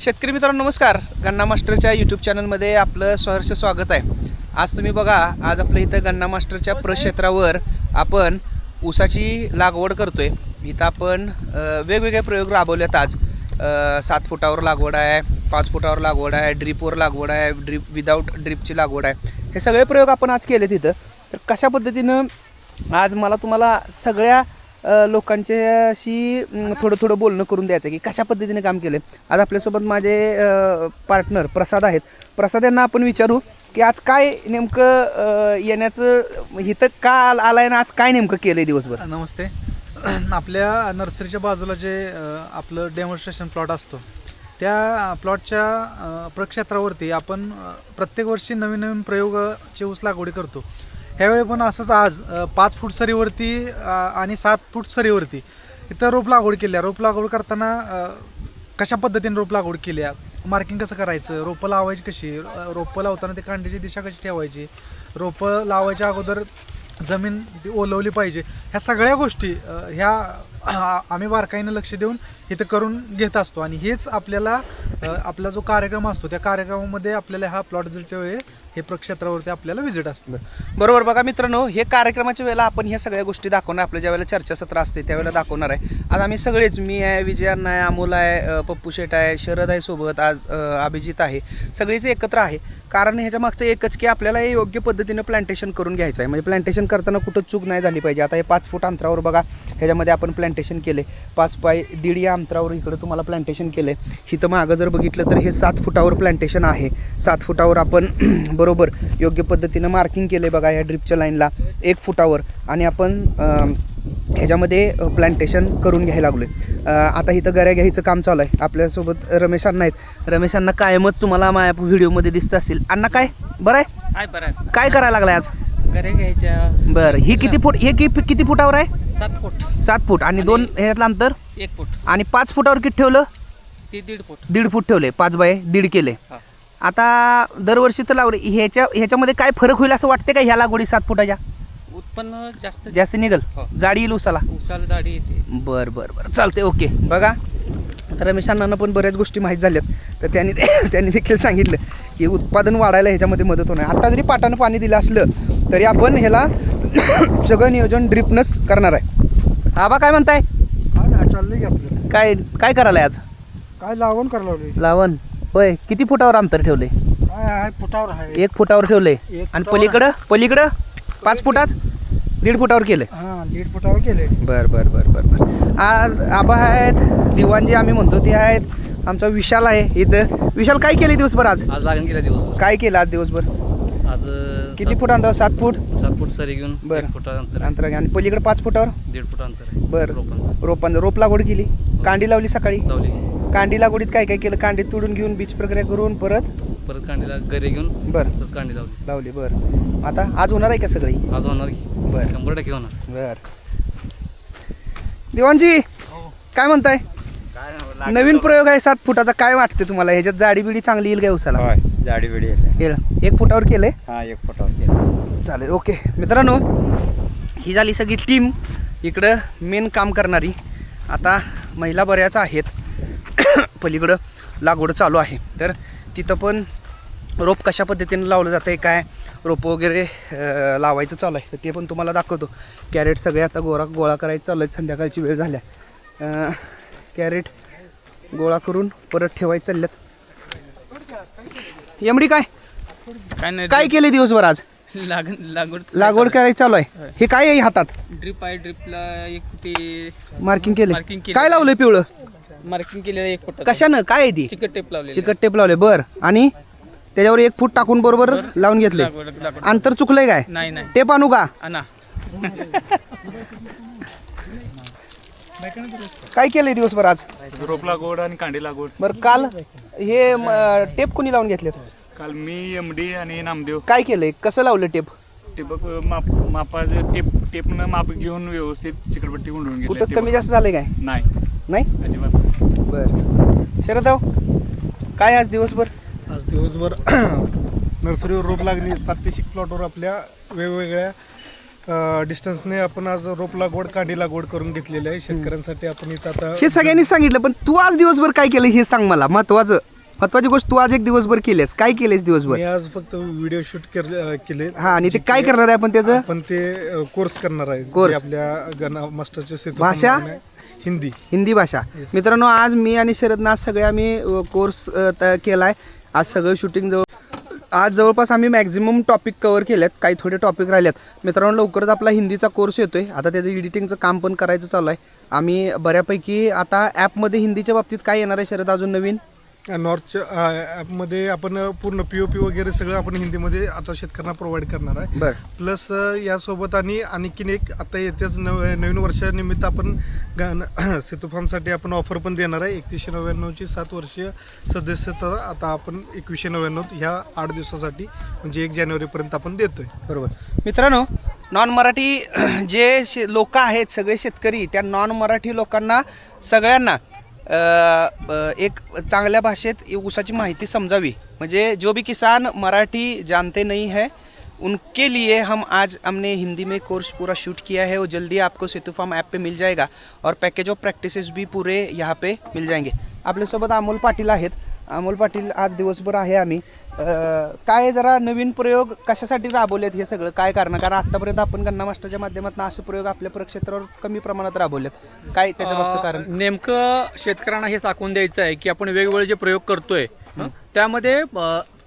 शेतकरी मित्रांनो नमस्कार. गन्ना मास्टरच्या यूट्यूब चॅनलमध्ये आपलं सहर्ष स्वागत आहे. आज तुम्ही बघा आज आपल्या इथं गन्ना मास्टरच्या प्रक्षेत्रावर आपण ऊसाची लागवड करतोय. इथं आपण वेगवेगळे प्रयोग राबवलेत आज. सात फुटावर लागवड आहे पाच फुटावर लागवड आहे ड्रीपवर लागवड आहे ड्रीप विदाऊट ड्रीपची लागवड आहे. हे सगळे प्रयोग आपण आज केले तिथं तर कशा पद्धतीनं आज मला तुम्हाला सगळ्या लोकांच्याशी थोडं थोडं बोलणं करून द्यायचं की कशा पद्धतीने काम केलं आज आपल्यासोबत माझे पार्टनर प्रसाद आहेत. प्रसाद यांना आपण विचारू की आज काय नेमकं येण्याचं इथं का आलं आलाय ना आज काय नेमकं केलं आहे दिवसभर नमस्ते. आपल्या नर्सरीच्या बाजूला जे आपलं डेमॉन्स्ट्रेशन प्लॉट असतो त्या प्लॉटच्या प्रक्षेत्रावरती आपण प्रत्येक वर्षी नवीन नवीन प्रयोगाची ऊस लागवडी करतो. ह्यावेळी पण असंच आज पाच फूट सरीवरती आणि सात फूट सरीवरती इथं रोप लागवड केली आहे. रोप लागवड करताना कशा पद्धतीने रोप लागवड केली आहे? मार्किंग कसं करायचं? रोपं लावायची कशी? रोपं लावताना ते कांड्याची दिशा कशी ठेवायची? रोपं लावायच्या अगोदर जमीन ती ओलवली पाहिजे. ह्या सगळ्या गोष्टी ह्या आम्ही बारकाईनं लक्ष देऊन इथं करून घेत असतो. आणि हेच आपल्याला आपला जो कार्यक्रम असतो त्या कार्यक्रमामध्ये आपल्याला हा प्लॉट जरच्या वेळी हे प्रक्षेत्रावरती आपल्याला विजिट असतं. बरोबर बघा मित्रांनो हे कार्यक्रमाच्या वेळेला आपण ह्या सगळ्या गोष्टी दाखवणार आपल्या ज्या वेळेला चर्चासत्र असते त्यावेळेला दाखवणार आहे. आज आम्ही सगळेच मी आहे विजयान आहे अमोल आहे पप्पू शेट आहे शरद आहे सोबत आज अभिजित आहे. सगळेच एकत्र आहे. कारण ह्याच्या मागचं एकच की आपल्याला हे योग्य पद्धतीनं प्लांटेशन करून घ्यायचं आहे. म्हणजे प्लांटेशन करताना कुठं चूक नाही झाली पाहिजे. आता हे पाच फूट अंतरावर बघा ह्याच्यामध्ये आपण प्लांटेशन केले पाच पाय दीड या अंतरावर इकडं तुम्हाला प्लांटेशन केलं आहे इथं मागं जर बघितलं तर हे सात फुटावर प्लांटेशन आहे. सात फुटावर आपण बरोबर योग्य पद्धतीनं मार्किंग केलं आहे बघा ह्या ड्रिपच्या लाईनला एक फुटावर. आणि आपण ह्याच्यामध्ये प्लांटेशन करून घ्यायला लागलो आहे आता इथं गऱ्या घ्यायचं काम चालू आहे. आपल्यासोबत रमेश अण्णा आहेत. रमेश अण्णा कायमच तुम्हाला माझ्या व्हिडिओमध्ये दिसत असतील. अण्णा काय? बरं आहे? बरं काय करायला लागलाय आज? घरे घ्यायच्या. बरं. ही किती फूट हे कि किती फुटावर आहे? सात फूट. सात फूट. आणि दोन ह्यातलं अंतर? एक फूट. आणि पाच फुटावर किती ठेवलं? ते दीड फूट. दीड फूट ठेवले पाच बाय दीड केले. आता दरवर्षी तर लावले. ह्याच्या ह्याच्यामध्ये काय फरक होईल असं वाटते का ह्या लागवडी सात फुटाच्या? उत्पन्न जास्त जास्त निघल? हो. जाडी येईल उसाला उसाला जाडी येते. बर बर बर. चालते ओके. बघा. रमेश अण्णांना पण बऱ्याच गोष्टी माहीत झाल्यात. तर त्यांनी त्यांनी देखील सांगितलं की उत्पादन वाढायला ह्याच्यामध्ये मदत होणार. आता जरी पाटानं पाणी दिलं असलं तरी आपण ह्याला सगळं नियोजन ड्रिपनंच करणार आहे. आबा काय म्हणताय? हा ना चाललंय की आपलं. काय काय करायला आज? काय लावण करायला लावली लावण. होय किती फुटावर अंतर ठेवले काय आहे फुटावर आहे. एक फुटावर ठेवले एक आणि फुटावर पलीकडं? पलीकडं? पाच फुटात? दीड फुटावर केले हां दीड फुटावर केले बर बर बर बर बर. आज आबा आहेत दिवाण जे आम्ही म्हणतो ते आहेत. आमचा विशाल आहे इथं. विशाल काय केले दिवसभर आज? आज लागण गेला दिवस काय केलं आज दिवसभर? आज किती फूट अंतर? सात फूट? सात फूट सरी घेऊन बरं. एक फुट अंतर आहे. अंतर आणि पलीकडे पाच फुटावर? दीड फूट अंतर आहे. बर. रोपांचं. रोपांचं. रोप लागवड केली? कांडी लावली सकाळी? लावली. कांडी लागवडीत काय काय केलं? कांडी तोडून घेऊन बीज प्रक्रिया करून परत? परत कांडीला घरी घेऊन बर. परत कांडी लावली. लावली बर. आता आज होणार आहे का सगळी? आज होणार की. बर. शंभर टक्के होणार. बर. दिवाणजी काय म्हणताय? काय नवीन प्रयोग आहे सात फुटाचा काय वाटते तुम्हाला? ह्याच्यात जाडी बिडी चांगली येईल काय उसाला होय जाडी बिडी येते येईल. एक फुटावर केलंय? हा एक फुटावर केलं चालेल ओके. मित्रांनो ही झाली सगळी टीम इकडं मेन काम करणारी. आता महिला बऱ्याच आहेत. पलीकडं लागवड चालू आहे. तर तिथं पण रोप कशा पद्धतीने लावलं जातं आहे काय रोप वगैरे लावायचं चालू आहे. तर ते पण तुम्हाला दाखवतो. कॅरेट सगळे आता गोळा गोळा करायचं चालू आहे संध्याकाळची वेळ झाल्या. कॅरेट गोळा करून परत ठेवायचं चालल्यात. एमडी काय? काय नाही काय केले दिवसभर आज? लागण लागवड लागवड करायची चालू आहे. हे काय आहे हातात? ड्रिप आहे ड्रिपला एक फुटी मार्किंग केले Marking केलं. काय लावलंय पिवळं? मार्किंग केलेलं एक फुट कशानं? काय आहे ती? चिकट टेप लावले चिकट टेप लावले बर. आणि त्याच्यावर एक फूट टाकून बरोबर लावून घेतले. अंतर चुकलंय काय? नाही नाही. टेप आणू का? आणा. काय केलंय दिवसभर आज? रोप लागवड आणि कांडी लागवड. बर काल हे म, टेप कोणी लावून घेतले काल मी एम डी आणि नामदेव. काय केलंय? कसं लावलं टेप? टिबक माप मापाचं टेप टेपनं माप घेऊन व्यवस्थित चिकटपट्टी गुंडळून कुठं घेतली कमी जास्त झालंय काय? नाही. नाही? अजिबात. बर. शरदराव काय आज दिवसभर? आज दिवसभर नर्सरीवर रोप लागली. प्रात्यक्षिक प्लॉटवर आपल्या वेगवेगळ्या डिस्टन्सने आपण आज रोप लागवड कांडी लागवड करून घेतलेली आहे. शेतकऱ्यांसाठी आपण इथं आता हे सगळ्यांनी सांगितलं पण तू आज दिवसभर काय केलं हे सांग मला. महत्वाचं महत्वाची गोष्ट तू आज एक दिवसभर केलीस काय केलेस दिवसभर? मी आज फक्त व्हिडिओ शूट केले हा आणि ते काय करणार आहे आपण त्याचं? आपण ते कोर्स करणार आहे. जे आपल्या गणा मास्टरचे सेतू भाषा? आहे. हिंदी. हिंदी भाषा. मित्रांनो आज मी आणि शरदनं आज सगळे आम्ही कोर्स केला आहे आज सगळं शूटिंग जवळ आज जवळपास आम्ही मॅक्झिमम टॉपिक कवर केलेत काही थोडे टॉपिक राहिलेत मित्रांनो लवकरच आपला हिंदीचा कोर्स येतोय. आता त्याचं एडिटिंगचं काम पण करायचं चालू आहे. आम्ही बऱ्यापैकी आता ॲपमध्ये हिंदीच्या बाबतीत काय येणार आहे शरद? अजून नवीन? नॉर्थच्या ॲपमध्ये आपण पूर्ण पी ओ पी वगैरे सगळं आपण हिंदीमध्ये आता शेतकऱ्यांना प्रोव्हाइड करणार आहे. प्लस यासोबत आणि आणखीन एक आता येत्याच नव नवीन वर्षानिमित्त आपण गाणं सेतू फार्मसाठी आपण ऑफर पण देणार आहे. एकतीसशे नव्याण्णवची सात वर्षीय सदस्यता आता आपण एकवीसशे नव्याण्णव ह्या आठ दिवसासाठी म्हणजे एक जानेवारीपर्यंत आपण देतोय. बरोबर. मित्रांनो नॉन मराठी जे शे लोक आहेत सगळे शेतकरी त्या नॉन मराठी लोकांना सगळ्यांना एक चांगल्या भाषेत ऊसाची माहिती समझावी म्हणजे जो भी किसान मराठी जानते नहीं है, उनके लिए हम आज हमने हिंदी में कोर्स पूरा शूट किया है वो जल्दी आपको सेतु फार्म ऐप पे मिल जाएगा और पैकेज ऑफ़ प्रैक्टिसेस भी पूरे यहाँ पे मिल जाएँगे। अपने सोबत अमोल पाटिल आहेत। अमोल पाटील आज दिवसभर आहे आम्ही. काय जरा नवीन प्रयोग कशासाठी राबवलेत हे सगळं? काय कारण? कारण आतापर्यंत आपण गन्ना मास्टरच्या माध्यमातून असे प्रयोग आपल्या प्रक्षेत्रावर कमी प्रमाणात राबवलेत. काय त्याच्या कारण? नेमकं शेतकऱ्यांना हे दाखवून द्यायचं आहे की आपण वेगवेगळे जे प्रयोग करतोय त्यामध्ये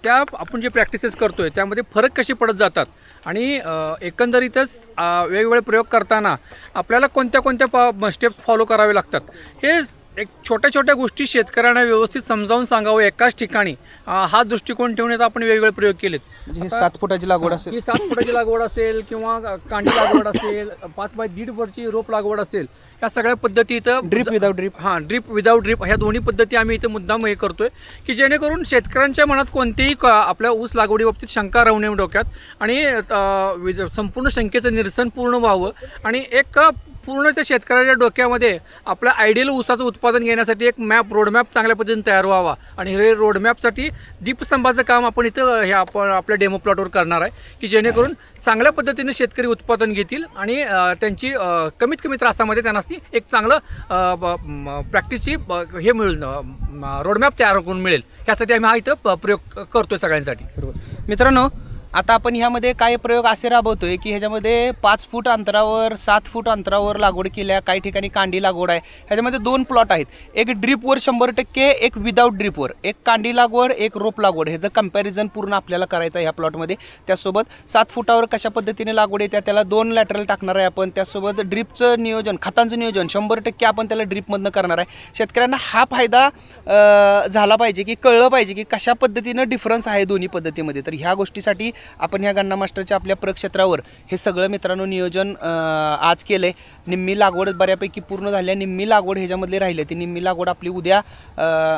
त्या आपण जे प्रॅक्टिसेस करतोय त्यामध्ये फरक कसे पडत जातात? आणि एकंदरीतच वेगवेगळे प्रयोग करताना आपल्याला कोणत्या कोणत्या पा स्टेप्स फॉलो करावे लागतात? हे एक छोट्या छोट्या गोष्टी शेतकऱ्यांना व्यवस्थित समजावून सांगावं एकाच ठिकाणी. अं, हा दृष्टिकोन आता आपण वेगवेगळे प्रयोग केलेत. म्हणजे हे सात फुटाची लागवड असेल. ही सात फुटाची लागवड असेल किंवा कांडी लागवड असेल पाच बाय दीड फुटची रोप लागवड असेल या सगळ्या पद्धती इथं ड्रिप विदाउट ड्रिप हां ड्रिप विदाऊट ड्रिप ह्या दोन्ही पद्धती आम्ही इथं मुद्दाम हे करतोय की जेणेकरून शेतकऱ्यांच्या मनात कोणतीही क- आपल्या ऊस लागवडी बाबतीत शंका राहू नये डोक्यात. आणि अं, विद- संपूर्ण शंकेचं निरसन पूर्ण व्हावं. आणि एक पूर्ण त्या शेतकऱ्याच्या डोक्यामध्ये आपल्या आयडियल ऊसाचं उत्पादन घेण्यासाठी एक मॅप रोडमॅप चांगल्या पद्धतीने तयार व्हावा. आणि हे रोडमॅपसाठी दीपस्तंभाचं काम आपण इथं हे आपण आपल्या डेमो प्लॉटवर करणार आहे की जेणेकरून चांगल्या पद्धतीने शेतकरी उत्पादन घेतील आणि त्यांची कमीत कमी त्रासामध्ये त्यांना ती एक चांगलं प्रॅक्टिसची हे मिळून रोडमॅप तयार करून मिळेल. यासाठी आम्ही हा इथं प्रयोग करतो सगळ्यांसाठी. बरोबर. मित्रांनो आता आपण ह्यामध्ये काय प्रयोग असे राबवतोय की ह्याच्यामध्ये पाच फूट अंतरावर सात फूट अंतरावर लागवड केल्या काही ठिकाणी कांडी लागवड आहे. ह्याच्यामध्ये दोन प्लॉट आहेत. एक ड्रीपवर शंभर टक्के एक विदाऊट ड्रीपवर एक कांडी लागवड एक रोप लागवड. ह्याचं कंपॅरिझन पूर्ण आपल्याला करायचं आहे ह्या प्लॉटमध्ये त्यासोबत सात फुटावर कशा पद्धतीने लागवड येते त्याला दोन लॅटरल टाकणार आहे आपण. त्यासोबत ड्रीपचं नियोजन खतांचं नियोजन शंभर टक्के आपण त्याला ड्रीपमधनं करणार आहे. शेतकऱ्यांना हा फायदा झाला पाहिजे की कळलं पाहिजे की कशा पद्धतीनं डिफरन्स आहे दोन्ही पद्धतीमध्ये. तर ह्या गोष्टीसाठी आपण ह्या गन्ना मास्टरच्या आपल्या प्रक्षेत्रावर हे सगळं मित्रांनो नियोजन आज केलं आहे निम्मी लागवड बऱ्यापैकी पूर्ण झाली आहे निम्मी लागवड ह्याच्यामधली राहिली आहे. ती निम्मी लागवड आपली उद्या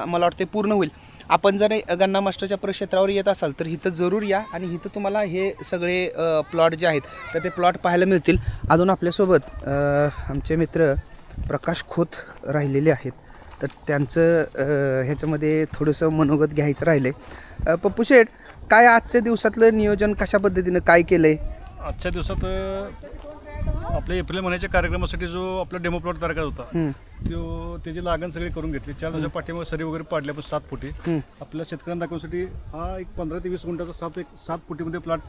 मला वाटते पूर्ण होईल. आपण जर गन्ना मास्टरच्या प्रक्षेत्रावर येत असाल तर इथं जरूर या आणि इथं तुम्हाला हे सगळे प्लॉट जे आहेत तर ते प्लॉट पाहायला मिळतील. अजून आपल्यासोबत आमचे मित्र प्रकाश खोत राहिलेले आहेत. तर त्यांचं ह्याच्यामध्ये थोडंसं मनोगत घ्यायचं राहिलं आहे पप्पू शेठ काय आजच्या दिवसातलं नियोजन कशा पद्धतीनं काय केलं आहे आजच्या दिवसात अ, आपल्या एप्रिल महिन्याच्या कार्यक्रमासाठी जो आपला डेमो प्लॉट तयार करत होता तो त्याची लागण सगळी करून घेतली. चार दिवसाच्या पाठीमागे सरी वगैरे पाडल्या पण सात फुटी. आपल्या शेतकऱ्यांना दाखवण्यासाठी हा एक पंधरा ते वीस गुंठाचा सात एक सात फुटीमध्ये प्लॉट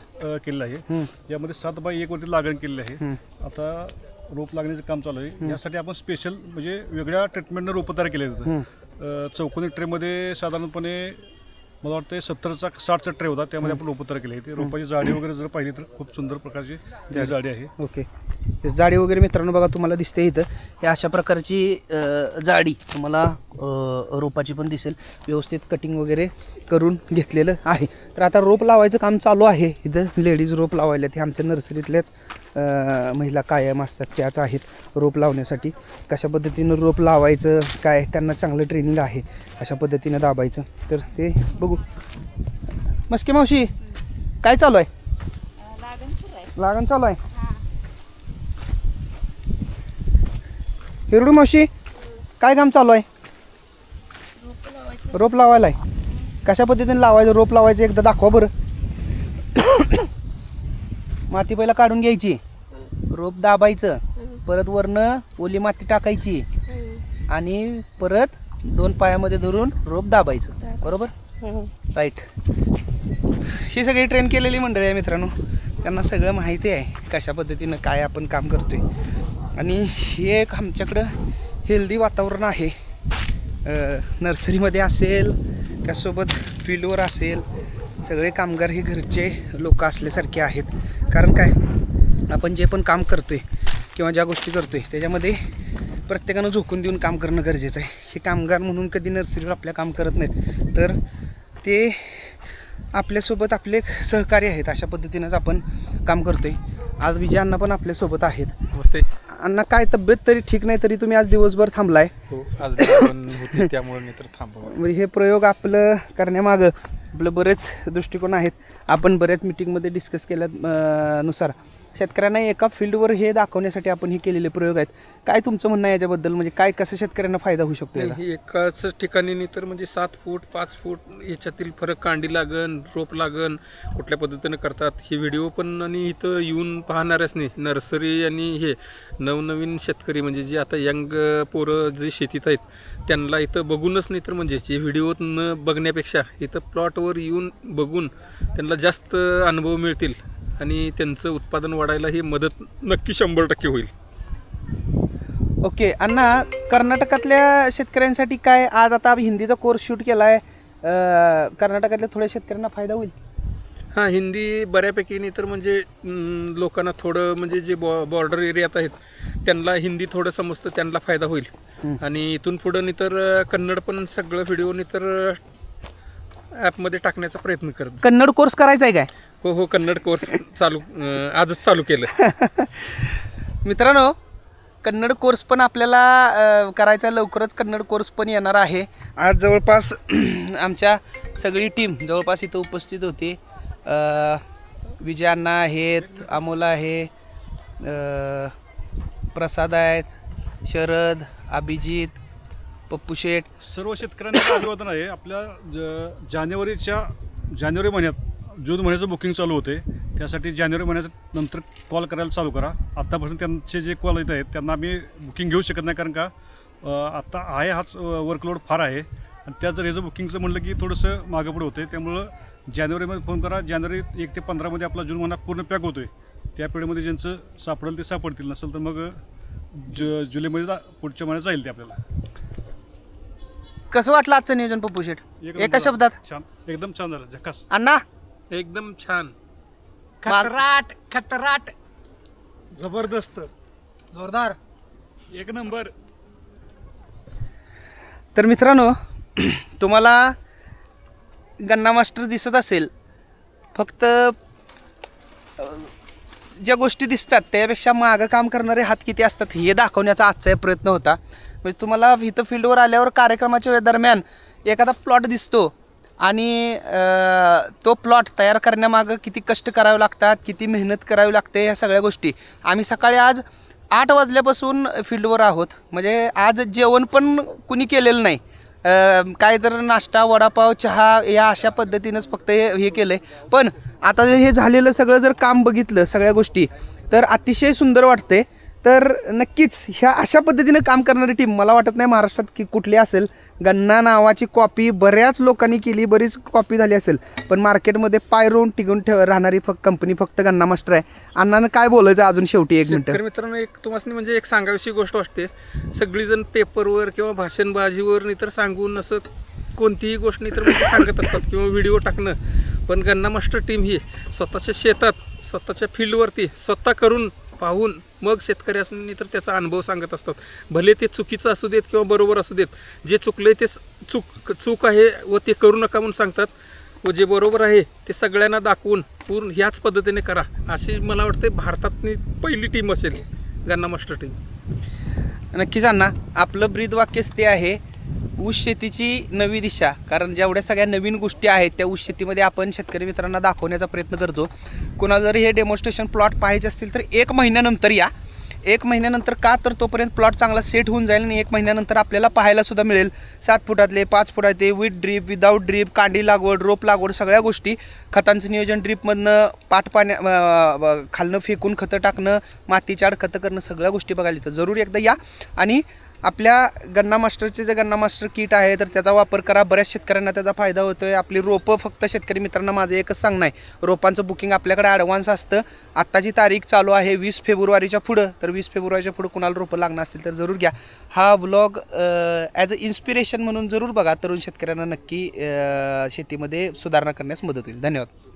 केलेला आहे. यामध्ये सात बाय एक वरती लागण केलेली आहे. आता रोप लागण्याचं काम चालू आहे. यासाठी आपण स्पेशल म्हणजे वेगळ्या ट्रीटमेंटनं रोपं तयार केले जातं चौकोनी ट्रेमध्ये साधारणपणे मला वाटतं सत्तरचा साठचा ट्रे होता त्यामध्ये आपण रोपं तयार केले ते रोपाची जाडी वगैरे जर पाहिली तर खूप सुंदर प्रकारची जाडी आहे. ओके. जाडी वगैरे मित्रांनो बघा तुम्हाला दिसते इथं. हे अशा प्रकारची जाडी तुम्हाला रोपाची पण दिसेल. व्यवस्थित कटिंग वगैरे करून घेतलेलं आहे. तर आता रोप लावायचं काम चालू आहे. इथं लेडीज रोप लावायला ते आमच्या नर्सरीतल्याच महिला कायम असतात त्याच आहेत रोप लावण्यासाठी. कशा पद्धतीनं रोप लावायचं काय त्यांना चांगलं ट्रेनिंग आहे अशा पद्धतीनं दाबायचं. तर ते बघू. मस्के मावशी काय चालू आहे? लागण चालू आहे. हिरडू मावशी काय काम चालू आहे? रोप लावायला आहे कशा पद्धतीने लावायचं रोप लावायचं एकदा दाखवा बरं. माती पहिला काढून घ्यायची. रोप दाबायचं. परत वरनं ओली माती टाकायची. आणि परत दोन पायामध्ये धरून रोप दाबायचं. बरोबर? राईट. ही सगळी ट्रेन केलेली मंडळी आहे मित्रांनो. त्यांना सगळं माहिती आहे कशा पद्धतीनं काय आपण काम करतोय. आणि हे एक आमच्याकडं हेल्दी वातावरण आहे. नर्सरीमध्ये असेल त्यासोबत फील्डवर असेल सगळे कामगार हे घरचे लोक असल्यासारखे आहेत. कारण काय? आपण जे पण काम करतोय किंवा ज्या गोष्टी करतोय त्याच्यामध्ये प्रत्येकानं झोकून देऊन काम करणं गरजेचं आहे. हे कामगार म्हणून कधी नर्सरीवर आपल्या काम करत नाहीत. तर ते आपल्यासोबत आपले सहकारी आहेत. अशा पद्धतीनंच आपण काम करतोय. आज विजय अण्णा पण आपल्यासोबत आहेत. नमस्ते. अण्णा काय तब्येत तरी ठीक नाही तरी तुम्ही आज दिवसभर थांबलाय. हो आज त्यामुळे मी तर थांबवलं म्हणजे हे प्रयोग आपलं करण्यामागं आपलं बरेच दृष्टिकोन आहेत. आपण बऱ्याच मिटिंगमध्ये डिस्कस केल्या नुसार. शेतकऱ्यांना एका फील्डवर हे दाखवण्यासाठी आपण हे केलेले प्रयोग आहेत. काय तुमचं म्हणणं आहे याच्याबद्दल? म्हणजे काय कसं शेतकऱ्यांना फायदा होऊ शकतो याचा? एकाच ठिकाणी नाही तर म्हणजे सात फूट पाच फूट याच्यातील फरक कांडी लागन रोप लागन कुठल्या पद्धतीनं करतात हे व्हिडिओ पण आणि इथं येऊन पाहणारच नाही नर्सरी आणि हे नवनवीन शेतकरी म्हणजे जे आता यंग पोरं जे शेतीत आहेत त्यांना इथं बघूनच नाही तर म्हणजे जे व्हिडिओ न बघण्यापेक्षा इथं प्लॉटवर येऊन बघून त्यांना जास्त अनुभव मिळतील. आणि त्यांचं उत्पादन वाढायला ही मदत नक्की शंभर टक्के होईल. ओके अण्णा कर्नाटकातल्या शेतकऱ्यांसाठी काय? आज आता हिंदीचा कोर्स शूट केला आहे कर्नाटकातल्या थोड्या शेतकऱ्यांना फायदा होईल? हां हिंदी बऱ्यापैकी नाही तर म्हणजे लोकांना थोडं म्हणजे जे बॉ बॉर्डर एरियात आहेत त्यांना हिंदी थोडं समजतं त्यांना फायदा होईल. आणि इथून पुढं नाही तर कन्नड पण सगळं व्हिडिओ नाही तर ॲपमध्ये टाकण्याचा प्रयत्न करत कन्नड कोर्स करायचा आहे काय? हो हो कन्नड कोर्स चालू अं, आजच चालू केलं. मित्रांनो कन्नड कोर्स पण आपल्याला अ, करायचा आहे. लवकरच कन्नड कोर्स पण येणार आहे. आज जवळपास आमच्या सगळी टीम जवळपास इथं उपस्थित होती. अ, विजय अण्णा आहेत अमोल आहे अ, प्रसाद आहेत शरद अभिजित पप्पू शेठ. सर्व शेतकऱ्यांना अभिवादन आहे. आपल्या ज जानेवारीच्या जानेवारी महिन्यात जून महिन्याचं बुकिंग चालू होते. त्यासाठी जानेवारी महिन्याच्या नंतर कॉल करायला चालू करा. आत्तापासून त्यांचे जे कॉल येत आहेत त्यांना आम्ही बुकिंग घेऊ शकत नाही कारण का आत्ता आहे हाच वर्कलोड फार आहे. आणि त्या जर ह्याचं बुकिंगचं म्हणलं की थोडंसं मागं पुढे होतं त्यामुळं जानेवारीमध्ये फोन करा. जानेवारी एक ते पंधरामध्ये आपला जून महिना पूर्ण पॅक होतो आहे त्या पिढीमध्ये ज्यांचं सापडेल ते सापडतील. नसेल तर मग जु जुलैमध्ये पुढच्या महिन्यात जाईल ते आपल्याला. कसं वाटलं आजचं नियोजन पप्पू शेठ? एक. शब्दात? छान. एकदम छान झालं. झकास. अण्णा? एकदम छान. खतराट खतराट जबरदस्त. जोरदार. एक नंबर. तर मित्रांनो तुम्हाला गन्ना मास्टर दिसत असेल फक्त ज्या गोष्टी दिसतात त्यापेक्षा मागं काम करणारे हात किती असतात हे दाखवण्याचा आजचा एक प्रयत्न होता. म्हणजे तुम्हाला इथं फील्डवर आल्यावर कार्यक्रमाच्या दरम्यान एखादा प्लॉट दिसतो आणि तो प्लॉट तयार करण्यामागं किती कष्ट करावे लागतात किती मेहनत करावी लागते ह्या सगळ्या गोष्टी. आम्ही सकाळी आज आठ वाजल्यापासून फील्डवर आहोत. म्हणजे आज जेवण पण कुणी केलेलं नाही. काय तर नाश्ता वडापाव चहा या अशा पद्धतीनंच फक्त हे हे केलं आहे पण आता जर हे झालेलं सगळं जर काम बघितलं सगळ्या गोष्टी तर अतिशय सुंदर वाटते तर नक्कीच ह्या अशा पद्धतीनं काम करणारी टीम मला वाटत नाही महाराष्ट्रात की कुठली असेल गन्ना नावाची कॉपी बऱ्याच लोकांनी केली बरीच कॉपी झाली असेल. पण मार्केटमध्ये पाय रोवून टिकून ठेव राहणारी फक्त कंपनी फक्त गन्ना मास्टर आहे. अण्णानं काय बोलायचं अजून शेवटी एक मिनिट? मित्रांनो एक तुम्हाला म्हणजे एक सांगावीशी गोष्ट वाटते. सगळीजण पेपरवर किंवा भाषणबाजीवर नाहीतर सांगून असं कोणतीही गोष्ट नाही तर म्हणजे सांगत असतात किंवा व्हिडिओ टाकणं. पण गन्ना मास्टर टीम ही स्वतःच्या शेतात स्वतःच्या फील्डवरती स्वतः करून पाहून मग शेतकरी असणे तर त्याचा अनुभव सांगत असतात. भले ते चुकीचं असू देत किंवा बरोबर असू देत जे चुकले ते चूक चूक आहे व ते करू नका म्हणून सांगतात. व जे बरोबर आहे ते सगळ्यांना दाखवून पूर्ण ह्याच पद्धतीने करा. अशी मला वाटते भारतातली पहिली टीम असेल गन्ना मास्टर टीम नक्कीच अण्णा आपलं ब्रीद वाक्यच ते आहे. ऊस शेतीची नवी दिशा. कारण जेवढ्या सगळ्या नवीन गोष्टी आहेत त्या ऊस शेतीमध्ये आपण शेतकरी मित्रांना दाखवण्याचा प्रयत्न करतो. कुणाला जरी हे डेमॉन्स्ट्रेशन प्लॉट पाहायचे असतील तर एक महिन्यानंतर या. एक महिन्यानंतर का? तर तोपर्यंत प्लॉट चांगला सेट होऊन जाईल आणि एक महिन्यानंतर आपल्याला पाहायला सुद्धा मिळेल. सात फुटातले पाच फुटातले विथ ड्रीप विदाऊट ड्रीप कांडी लागवड रोप लागवड सगळ्या गोष्टी. खतांचं नियोजन ड्रीपमधनं पाट पाण्या खालनं फेकून खतं टाकणं मातीच्या आड खतं करणं सगळ्या गोष्टी बघायला येतं जरूर एकदा या. आणि आपल्या गन्ना मास्टरचे जे गन्ना मास्टर किट आहे तर त्याचा वापर करा. बऱ्याच शेतकऱ्यांना त्याचा फायदा होतो आहे आपली रोपं फक्त शेतकरी मित्रांना माझं एकच सांगणं आहे. रोपांचं बुकिंग आपल्याकडे ॲडव्हान्स असतं. आत्ताची तारीख चालू आहे वीस फेब्रुवारीच्या पुढं. तर वीस फेब्रुवारीच्या पुढं कुणाला रोपं लागणार असतील तर जरूर घ्या. हा व्लॉग ॲज अ इन्स्पिरेशन म्हणून जरूर बघा. तरुण शेतकऱ्यांना नक्की शेतीमध्ये सुधारणा करण्यास मदत होईल. धन्यवाद.